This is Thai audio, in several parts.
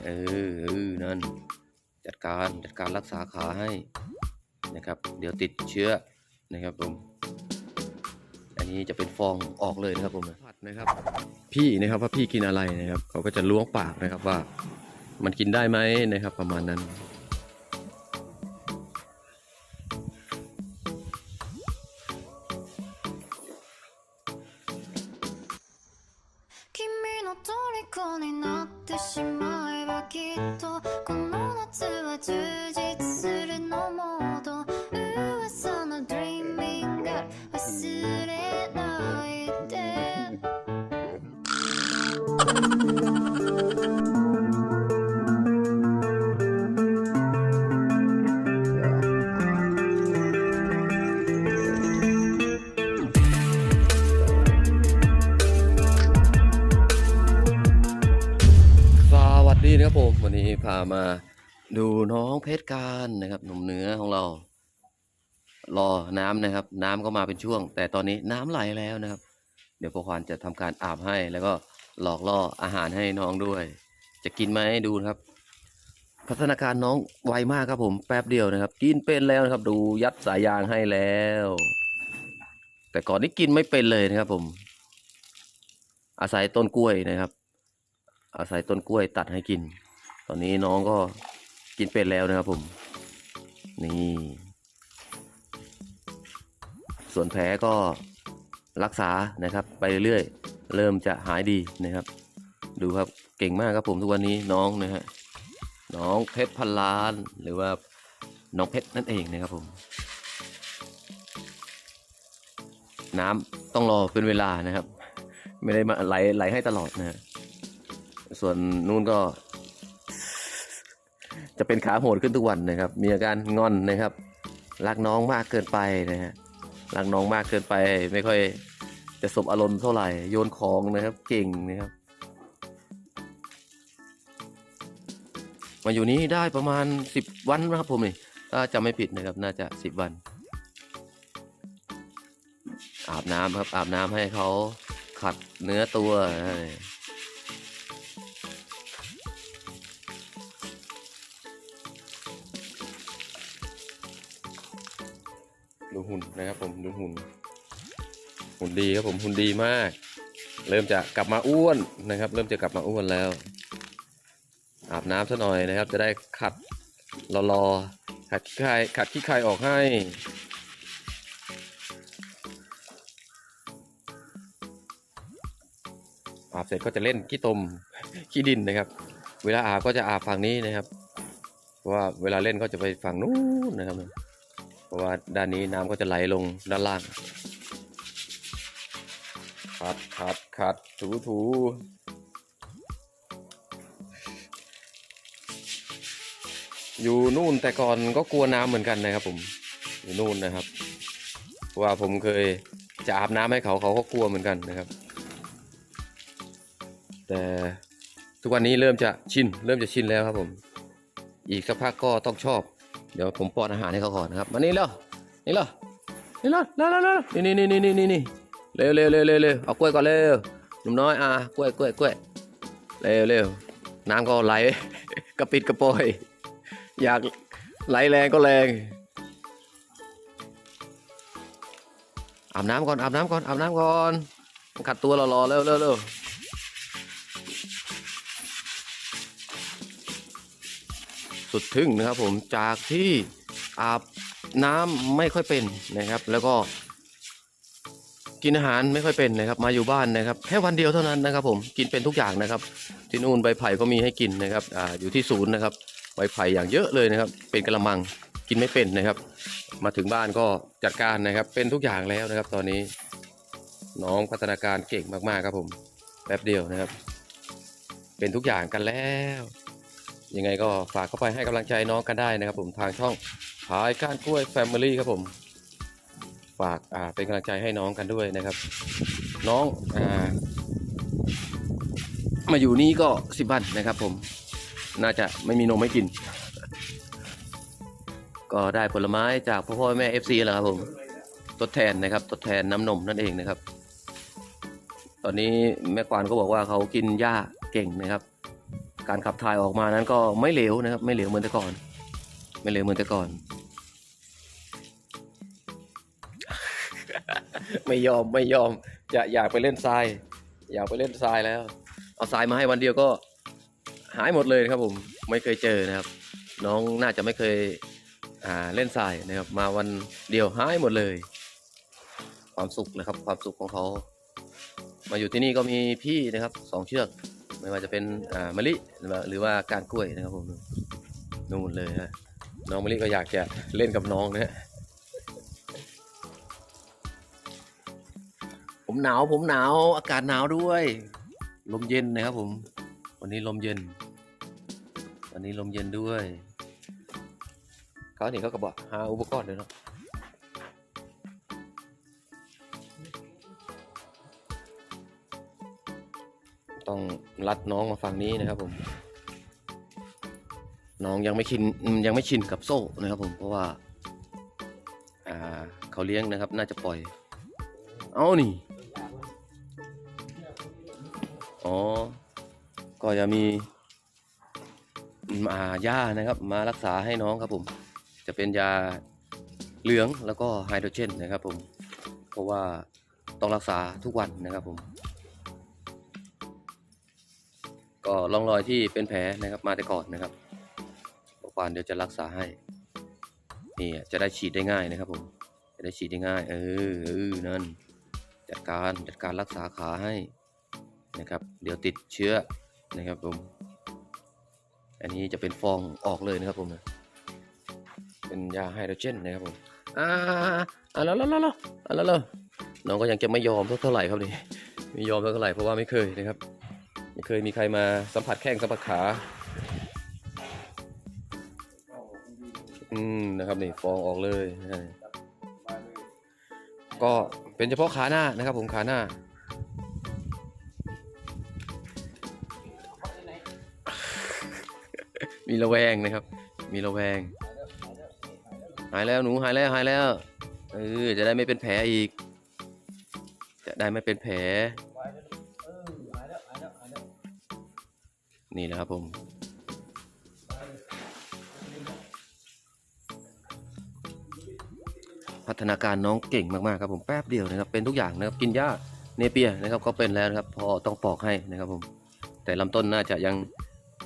เออเออนั่นจัดการจัดการรักษาขาให้นะครับ เดี๋ยวติดเชื้อนะครับผม อันนี้จะเป็นฟองออกเลยนะครับผมผัดนะครับ พี่นะครับว่าพี่กินอะไรนะครับ เขาก็จะล้วงปากนะครับว่า มันกินได้ไหมนะครับ ประมาณนั้น 君の虜になってしまえ ばきっとこの夏は充実するのもと噂の Dreaming が忘れないで。 พามาดูน้องเพชรการนะครับหนุ่มเหนือของเรา รอน้ำนะครับ น้ำก็มาเป็นช่วง แต่ตอนนี้น้ำไหลแล้วนะครับ เดี๋ยวพ่อควานจะทำการอาบให้แล้วก็หลอกล่ออาหารให้น้องด้วย จะกินไหมดูนะครับ พัฒนาการน้องไวมากครับผมแป๊บเดียวนะครับ กินเป็นแล้วนะครับ ดูยัดสายยางให้แล้ว แต่ก่อนนี้กินไม่เป็นเลยนะครับ ผม อาศัยต้นกล้วยนะครับ อาศัยต้นกล้วยตัดให้กิน อนนี้น้องก็กินเป็นแล้วนะครับผม นี่ ส่วนแผลก็รักษานะครับ ไปเรื่อยเริ่มจะหายดีนะครับ ดูครับเก่งมากครับผมทุกวันนี้น้องนะฮะน้องเพชรพันล้านหรือว่าน้องเพชรนั่นเองนะครับผม น้ำต้องรอเป็นเวลานะครับ ไม่ได้มาไหลไหลให้ตลอดนะฮะส่วนนู่นก็ จะเป็นขาโหดขึ้นทุกวันนะครับ มีอาการงอนนะครับรักน้องมากเกินไปนะฮะรักน้องมากเกินไป ไม่ค่อยจะสบอารมณ์เท่าไหร่โยนของนะครับ เก่งนะครับ มาอยู่นี้ได้ประมาณสิบวันนะครับผมนี่ถ้าจำไม่ผิดนะครับ น่าจะสิบวัน อาบน้ำครับอาบน้ำให้เขาขัดเนื้อตัวนะ นะครับผมดูหุ่นหุ่นดีครับผมหุ่นดีมาก เริ่มจะกลับมาอ้วนนะครับ เริ่มจะกลับมาอ้วนแล้ว อาบน้ำซะหน่อยนะครับ จะได้ขัดรอๆขัดขี้ใครขัดขี้ใครออกให้อาบเสร็จก็จะเล่นขี้ตมขี้ดินนะครับ เวลาอาบก็จะอาบฝั่งนี้นะครับ ว่าเวลาเล่นก็จะไปฝั่งนู้นนะครับ ราะว่าด้านนี้น้ำก็จะไหลลงด้านล่างขัดขัดขัดถูถูอยู่นู่นแต่ก่อนก็กลัวน้ำเหมือนกันนะครับ ผม อยู่นู่นนะครับเพราะว่าผมเคยจะอาบน้ำให้เขาเขาก็กลัวเหมือนกันนะครับ แต่ทุกวันนี้เริ่มจะชินเริ่มจะชินแล้วครับผม อีกสักพักก็ต้องชอบ เดี๋ยวผมป้อนอาหารให้เขาก่อนนะครับมานี่เร็วนี่เร็วนี่เร็วเร็วเร็วเร็วนี่นี่นี่นี่นี่นี่เร็วเร็วเร็วเร็วเร็วเอากล้วยก่อนเร็วหนุ่มน้อยอะกล้วยกล้วยกล้วยเร็วเร็วน้ำก็ไหลกระปิดกระปอย อยากไหลแรงก็แรงอาบน้ำก่อนอาบน้ำก่อนอาบน้ำก่อนขัดตัวรอๆเร็วเร็วเร็ว สุดทึ่งนะครับผมจากที่อาบน้ำไม่ค่อยเป็นนะครับ แล้วก็ กินอาหารไม่ค่อยเป็นนะครับ มาอยู่บ้านนะครับแค่วันเดียวเท่านั้นนะครับ ผมกินเป็นทุกอย่างนะครับ ที่นู่นใบไผ่ก็มีให้กินนะครับอ่าอยู่ที่ศูนย์นะครับใบไผ่อย่างเยอะเลยนะครับ เป็นกระมังกินไม่เป็นนะครับ มาถึงบ้านก็จัดการนะครับ เป็นทุกอย่างแล้วนะครับ ตอนนี้น้องพัฒนาการเก่งมากๆครับผมแป๊บเดียวนะครับ เป็นทุกอย่างกันแล้ว ยังไงก็ฝากเข้าไปให้กำลังใจน้องกันได้นะครับ ผมทางช่องพายก้านกล้วยแฟมิลี่ครับผมฝากอ่าเป็นกำลังใจให้น้องกันด้วยนะครับ น้องอ่ามาอยู่นี่ก็สิบวันนะครับ ผมน่าจะไม่มีนมไม่กิน ก็ได้ผลไม้จากพ่อพ่อแม่เอฟซีแหละครับผมทดแทนนะครับทดแทนน้ำนมนั่นเองนะครับ ตอนนี้แม่กวานก็บอกว่าเขากินหญ้าเก่งนะครับ การขับถ่ายออกมานั้นก็ไม่เหลวนะครับ ไม่เหลวเหมือนแต่ก่อน ไม่เหลวเหมือนแต่ก่อน ไม่ยอมไม่ยอมจะอยากไปเล่นทราย อยากไปเล่นทรายแล้ว เอาทรายมาให้วันเดียวก็หายหมดเลยครับผมไม่เคยเจอนะครับ น้องน่าจะไม่เคยอ่าเล่นทรายนะครับ มาวันเดียวหายหมดเลย ความสุขนะครับความสุขของเขามาอยู่ที่นี่ก็มีพี่นะครับสองเชือก ไม่ว่าจะเป็นอ่ามะลิหรือว่าหรือว่าการกล้วยนะครับผมนู่นเลยฮะน้องมะลิก็อยากจะเล่นกับน้องนะฮะผมหนาวผมหนาวอากาศหนาวด้วย ลมเย็นนะครับผม วันนี้ลมเย็น วันนี้ลมเย็นด้วยเขาเนี่เขาก็บอกหาอุปกรณ์เลยเนาะ ต้องรัดน้องมาฝั่งนี้นะครับผม น้องยังไม่ชินยังไม่ชินกับโซ่นะครับผมเพราะว่าอ่าเขาเลี้ยงนะครับ น่าจะปล่อย เอานี่อ๋อ ก็จะมีอืมาหญ้านะครับ มารักษาให้น้องครับผม จะเป็นยาเหลืองแล้วก็ไฮโดรเจนนะครับผม เพราะว่าต้องรักษาทุกวันนะครับผม ก็ร่องรอยที่เป็นแผลนะครับมาแต่ก่อนนะครับบอกวานเดี๋ยวจะรักษาให้นี่จะได้ฉีดได้ง่ายนะครับผมจะได้ฉีดได้ง่าย เออเออนั่นจัดการจัดการรักษาขาให้นะครับ เดี๋ยวติดเชื้อนะครับผม อันนี้จะเป็นฟองออกเลยนะครับผมเป็นยาไฮโดรเจนนะครับผมอ่าอ่าแล้วแล้วแล้วแล้วแล้วแล้วน้องก็ยังจะไม่ยอมเท่าไหร่ครับนี่ไม่ยอมเท่าไหร่เพราะว่าไม่เคยนะครับ ไม่เคยมีใครมาสัมผัสแข้งสัมผัสขา อืมนะครับนี่ฟองออกเลยก็เป็นเฉพาะขาหน้านะครับ ผมขาหน้ามีระแวงนะครับ มีระแวง หายแล้วหนูหายแล้วหายแล้ว เออจะได้ไม่เป็นแผลอีก จะได้ไม่เป็นแผล นี่นะครับผม พัฒนาการน้องเก่งมากๆครับผมแป๊บเดียวนะครับ เป็นทุกอย่างนะครับกินหญ้าเนเปียนะครับก็เป็นแล้วนะครับ พอต้องปอกให้นะครับผม แต่ลำต้นน่าจะยัง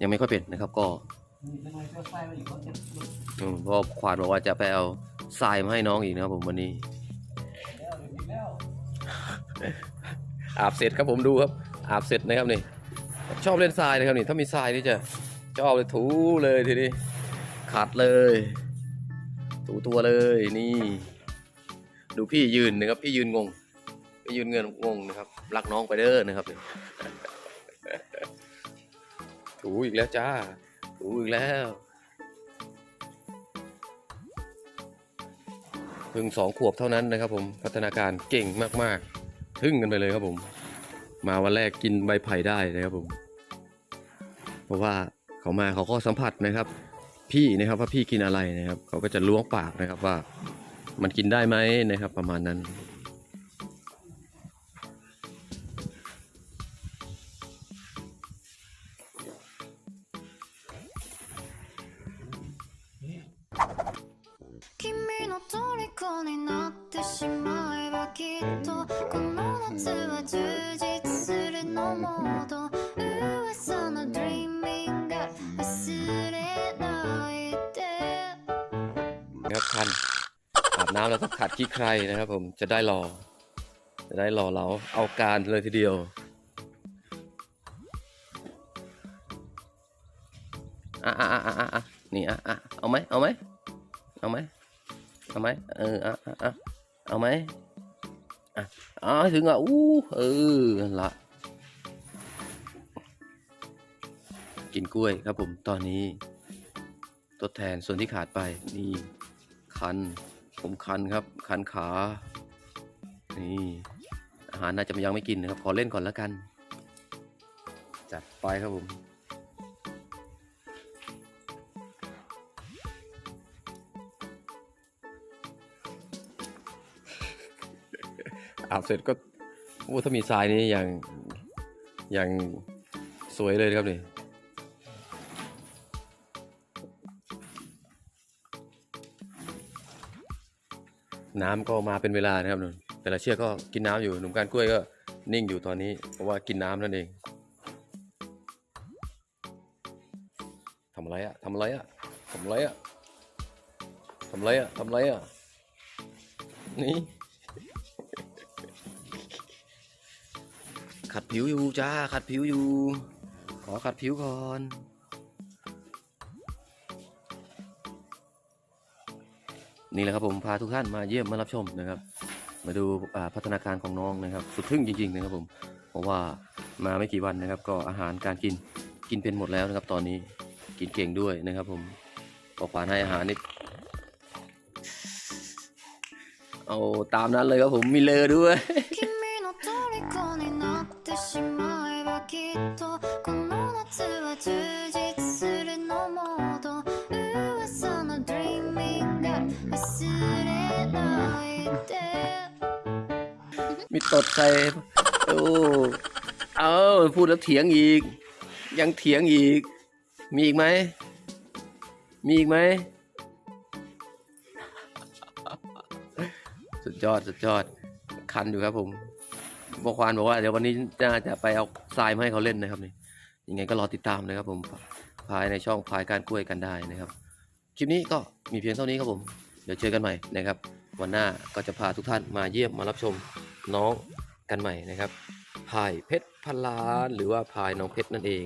ยังไม่ค่อยเป็นนะครับ ก็พราะขวานบอกว่าจะไปเอาทรายมาให้น้องอีกนะครับผมวันนี้อาบเสร็จครับผมดูครับอาบเสร็จนะครับนี่ ชอบเล่นทรายนะครับนี่ถ้ามีทรายนี่จะชอบเลยถูเลยทีนี้ขัดเลย ถูตัวเลยนี่ ดูพี่ยืนนะครับ พี่ยืนงงพี่ยืนเงินงงนะครับ รักน้องไปเด้อนะครับถูอีกแล้วจ้า ถูอีกแล้วเพิ่งสองขวบเท่านั้นนะครับ ผมพัฒนาการเก่งมากๆทึ่งกันไปเลยครับผม มาวันแรกกินใบไผ่ได้นะครับผม เพราะว่าเขามาเขาก็สัมผัสนะครับ พี่นะครับว่าพี่กินอะไรนะครับ เขาก็จะล้วงปากนะครับว่า มันกินได้ไหมนะครับ ประมาณนั้น 君の虜になってしまえばきっとこの夏は充実 งับคันอาบน้ำแล้วก็ขัดขี้ใครนะครับผมจะได้รอ จะได้รอเราเอาการเลยทีเดียว อะอะอะอะอะนี่อะอะเอาไหมเอาไหมเอาไหมเอาไหมเอออะอะเอาไหมอะอ๋อถึงอะอู้เออละ กินกล้วยครับผมตอนนี้ ทดแทนส่วนที่ขาดไปนี่คัน ผมคันครับ คันขา นี่อาหารน่าจะยังไม่กินนะครับขอเล่นก่อนแล้วกัน จัดไปครับผมอาบเสร็จก็โอ้ถ้ามีทรายนี่อย่างอย่างสวยเลยครับนี่ น้ำก็มาเป็นเวลานะครับนุ่นแต่ละเชือกก็กินน้ำอยู่หนุ่มการกล้วยก็นิ่งอยู่ตอนนี้ เพราะว่ากินน้ำนั่นเองทำอะไรอะทำอะไรอะทำอะไรอะทำอะไรอะทำอะไรอะนี่ขัดผิวอยู่จ้าขัดผิวอยู่ ขอขัดผิวก่อน นี่แหละครับผมพาทุกท่านมาเยี่ยมมารับชมนะครับ มาดูอ่าพัฒนาการของน้องนะครับ สุดทึ่งจริงๆนะครับผมเพราะว่ามาไม่กี่วันนะครับ ก็อาหารการกินกินเป็นหมดแล้วนะครับ ตอนนี้กินเก่งด้วยนะครับ ผมพอควานให้อาหารนี่เอาตามนั้นเลยครับผมมีเลอด้วย 君の虜になってしまえばきっとこの夏は充実 ตดใส่โอ้เอาพูดแล้วเถียงอีก ยังเถียงอีก มีอีกไหม มีอีกไหม สุดยอดสุดยอด คันอยู่ครับผมบอกควานบอกว่าเดี๋ยววันนี้น่าจะไปเอาทรายมาให้เขาเล่นนะครับนี่ยังไงก็รอติดตามนะครับผมภายในช่องพายการกล้วยกันได้นะครับคลิปนี้ก็มีเพียงเท่านี้ครับผม เดี๋ยวเจอกันใหม่นะครับ วันหน้าก็จะพาทุกท่านมาเยี่ยมมารับชม น้องกันใหม่นะครับพายเพชรพันล้านหรือว่าพายน้องเพชรนั่นเอง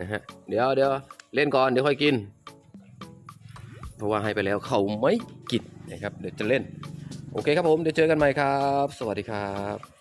นะฮะเดี๋ยวเดี๋ยวเล่นก่อนเดี๋ยวค่อยกิน เพราะว่าให้ไปแล้วเขาไม่กินนะครับเดี๋ยวจะเล่น โอเคครับผมเดี๋ยวเจอกันใหม่ครับ สวัสดีครับ